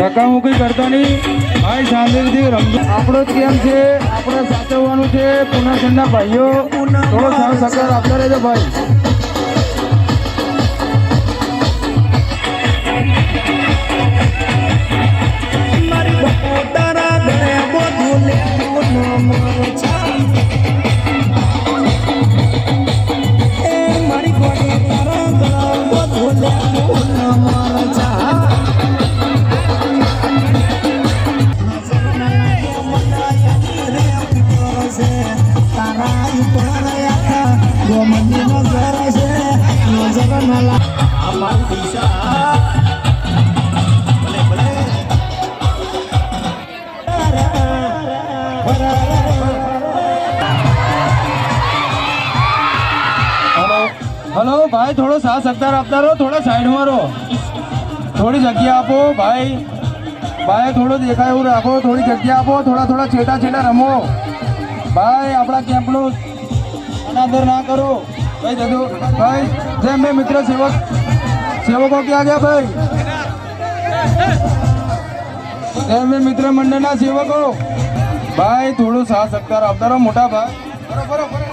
ધક્કામુક્કી કરતા નહીં ભાઈ શાંતિથી રમજો. આપણો કેમ છે? આપણે સાચવવાનું છે. પુનર્સનના ભાઈઓ. થોડો સારો સહકાર આપતા રહેજો ભાઈ. હલો ભાઈ, થોડો સાથ સહકાર આપતા રહો થોડા સાઈડમાં રહો થોડી જગ્યા આપો, ભાઈ. ભાઈ, થોડો દેખાય એવું રાખો, થોડી જગ્યા આપો, થોડા થોડા છેટા છેટા રમો. ભાઈ, આપણા કેમ્પનું અનાદર ના કરો. ભાઈ જજો ભાઈ, જેમ મેં મિત્ર સેવક સેવકો ક્યાં ગયા ભાઈ? જેમ મેં મિત્ર મંડળના સેવકો. ભાઈ, થોડું સાથ સત્કાર આપતા રહો મોટા ભાઈ. બરોબર.